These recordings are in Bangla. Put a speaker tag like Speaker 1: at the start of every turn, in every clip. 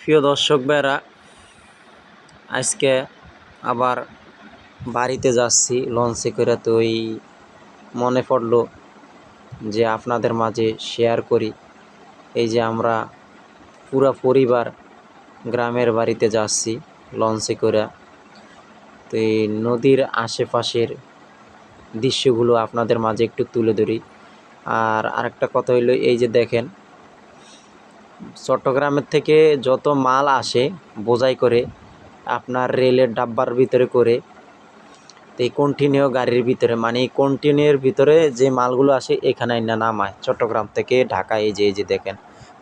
Speaker 1: প্রিয় দর্শক ভাইরা আজকে আবার বাড়িতে যাচ্ছি, লঞ্চে করে। তো ওই মনে পড়ল যে আপনাদের মাঝে শেয়ার করি। এই যে আমরা পুরা পরিবার গ্রামের বাড়িতে যাচ্ছি, লঞ্চে করে। তো এই নদীর আশেপাশের দৃশ্যগুলো আপনাদের মাঝে একটু তুলে ধরি। আর আরেকটা কথা হইল, এই যে দেখেন চট্টগ্রামের থেকে যত মাল আসে বোঝাই করে, আপনার রেলের ডাব্বার ভিতরে করে এই কন্টিনিউ গাড়ির ভিতরে মানে এই কন্টিনিউর ভিতরে যে মালগুলো আসে এখানে না নামায়। চট্টগ্রাম থেকে ঢাকা, এই যে এই যে দেখেন,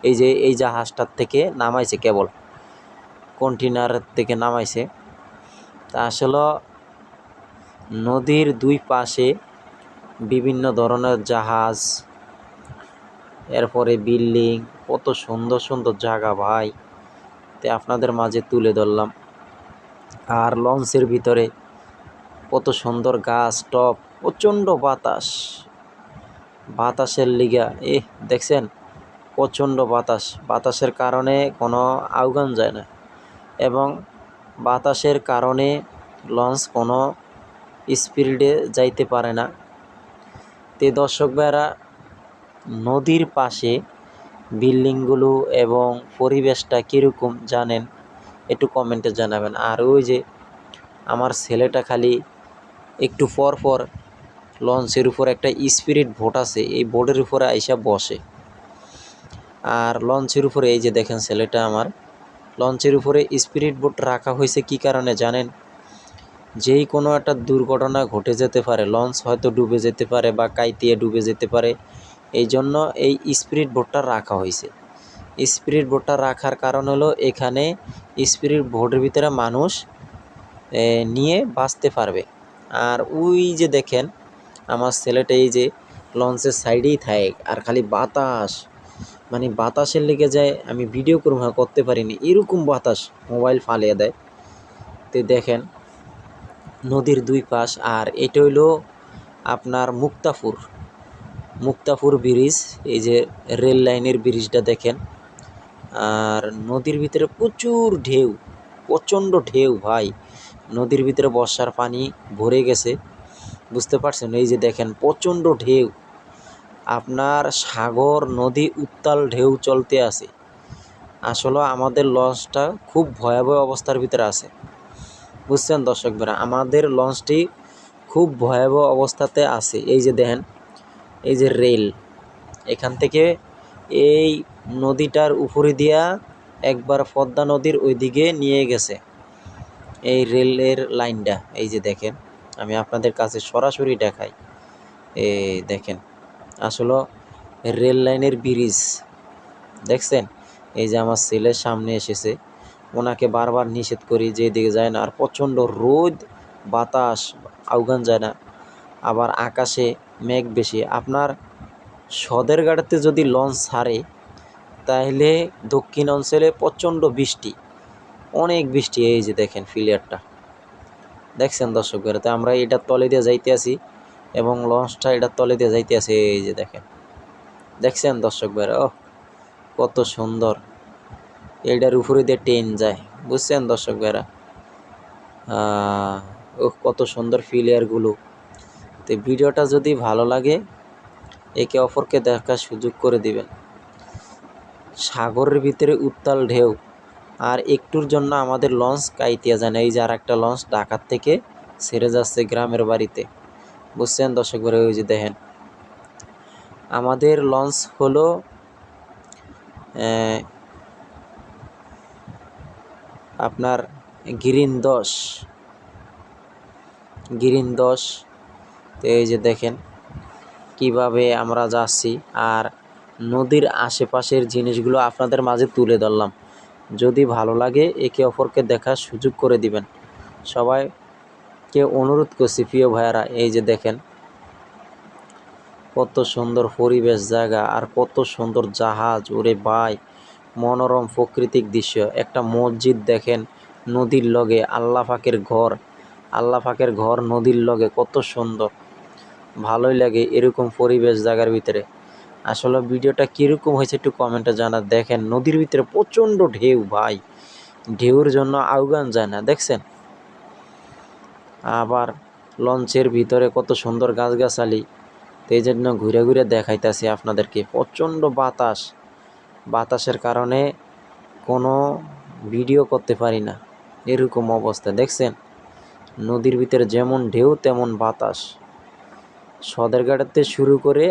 Speaker 1: এই যে, এই জাহাজটার থেকে নামাইছে কেবল। কন্টেনার থেকে নামাইছে। তা আসলে নদীর দুই পাশে বিভিন্ন ধরনের জাহাজ এরপরে বিল্ডিং, কত সুন্দর সুন্দর জায়গা ভাই। তে আপনাদের মাঝে তুলে ধরলাম। আর লঞ্চের ভিতরে কত সুন্দর গাছ টপ প্রচণ্ড বাতাস। বাতাসের লিগা এ দেখছেন? প্রচণ্ড বাতাস। বাতাসের কারণে কোনো আউগান যায় না। এবং বাতাসের কারণে লঞ্চ কোনো স্পিডে যাইতে পারে না। তে দর্শক ভাইরা নদীর পাশে বিল্ডিংগুলো এবং পরিবেশটা কীরকম জানেন? একটু কমেন্টে জানাবেন। আর ওই যে আমার ছেলেটা খালি একটু পর পর লঞ্চের উপর একটা স্পিরিট বোট আছে, এই বোর্ডের উপরে আইসা বসে। আর লঞ্চের উপরে, এই যে দেখেন ছেলেটা আমার, লঞ্চের উপরে স্পিরিট বোট রাখা হয়েছে কি কারণে জানেন? যেই কোনো একটা দুর্ঘটনা ঘটে যেতে পারে, লঞ্চ হয়তো ডুবে যেতে পারে বা কাইতিয়ে ডুবে যেতে পারে এই জন্য এই স্পিরিট বোটটা রাখা হয়েছে। স্পিরিট বোটটা রাখার কারণ হলো এখানে স্পিরিট বোটের ভিতরে মানুষ নিয়ে বাঁচতে পারবে। আর ওই যে দেখেন, আমার ছেলেটা এই যে লঞ্চের সাইডেই থাকে আর খালি বাতাস মানে বাতাসের লেগে যায়, আমি ভিডিও করব করতে পারিনি। এরকম বাতাস মোবাইল ফালিয়ে দেয়। তো দেখেন, নদীর দুই পাশ আর এটা হইল আপনার মুক্তাপুর মুক্তাপুর ব্রিজ, এই যে রেল লাইনের ব্রিজটা দেখেন। আর নদীর ভিতরে প্রচুর ঢেউ, প্রচণ্ড ঢেউ ভাই। নদীর ভিতরে বর্ষার পানি ভরে গেছে, বুঝতে পারছেন? এই যে দেখেন, প্রচণ্ড ঢেউ। আপনার সাগর, নদী, উত্তাল ঢেউ চলতে আছে। আসলে আমাদের লঞ্চটা খুব ভয়াবহ অবস্থার ভিতরে আছে। বুঝছেন দর্শক ভাইরা? আমাদের লঞ্চটি খুব ভয়াবহ অবস্থাতে আছে। এই যে দেখেন এই যে রেল, এখান থেকে এই নদীটার উপরে দিয়া একবার পদ্মা নদীর ওইদিকে নিয়ে গেছে। এই রেলের লাইনটা, এই যে দেখেন, আমি আপনাদের কাছে সরাসরি দেখাই। এই দেখেন, আসলে রেল লাইনের ব্রিজ, দেখছেন? এই যে আমার ছেলের সামনে এসেছে, ওনাকে বারবার নিষেধ করি যে এদিকে যায় না। আর প্রচণ্ড রোদ, বাতাস, আউগান যায় না। আবার আকাশে মেঘ বেশি। আপনার সদের গাড়িতে যদি লঞ্চ ছাড়ে, তাহলে দক্ষিণ অঞ্চলে প্রচণ্ড বৃষ্টি, অনেক বৃষ্টি এই যে দেখেন ফিলিয়ারটা। দেখছেন দর্শক তো আমরা এটার তলে দিয়ে যাইতে আছি এবং লঞ্চটা এটার তলে দিয়ে যাইতে আছে এই যে দেখেন। দেখছেন দর্শক ভাইরা ও কত সুন্দর। এইটার উপরে দিয়ে ট্রেন যায়, বুঝছেন দর্শক ভাইরা? ও কত সুন্দর ফিলিয়ারগুলো। তো ভিডিওটা যদি ভালো লাগে, একে অপরকে দেখার সুযোগ করে দিবেন। সাগরের ভিতরে উত্তাল ঢেউ, আর একটুর জন্য আমাদের লঞ্চ কাইতিয়া যায় এই যে আর একটা লঞ্চ ঢাকার থেকে ছেড়ে যাচ্ছে গ্রামের বাড়িতে। বুঝছেন দর্শক ভাই, ওই যে দেখেন। আমাদের লঞ্চ হলো আপনার গ্রিন দশ। গ্রিন দশ তো এই যে দেখেন কীভাবে আমরা যাচ্ছি আর নদীর আশেপাশের জিনিসগুলো আপনাদের মাঝে তুলে ধরলাম। যদি ভালো লাগে একে অপরকে দেখার সুযোগ করে দিবেন। সবাইকে অনুরোধ করছি প্রিয় ভাইয়ারা, এই যে দেখেন কত সুন্দর পরিবেশ জায়গা আর কত সুন্দর জাহাজ, ওরে ভাই, মনোরম প্রাকৃতিক দৃশ্য। একটা মসজিদ দেখেন নদীর লগে, আল্লাহ পাকের ঘর, আল্লাহ পাকের ঘর নদীর লগে, কত সুন্দর। ভালোই লাগে এরকম পরিবেশ জায়গার ভিতরে। আসলে ভিডিওটা কীরকম হয়েছে একটু কমেন্টে জানা দেখেন, নদীর ভিতরে প্রচণ্ড ঢেউ ভাই। ঢেউর জন্য আউগান যায় না, দেখছেন? আবার লঞ্চের ভিতরে কত সুন্দর গাছগাছালি। তো এই জন্য ঘুরে ঘুরে দেখাইতেছি আপনাদেরকে। প্রচণ্ড বাতাস। বাতাসের কারণে কোনো ভিডিও করতে পারি না। এরকম অবস্থা, দেখছেন? নদীর ভিতরে যেমন ঢেউ, তেমন বাতাস। সদরঘাটেতে শুরু করে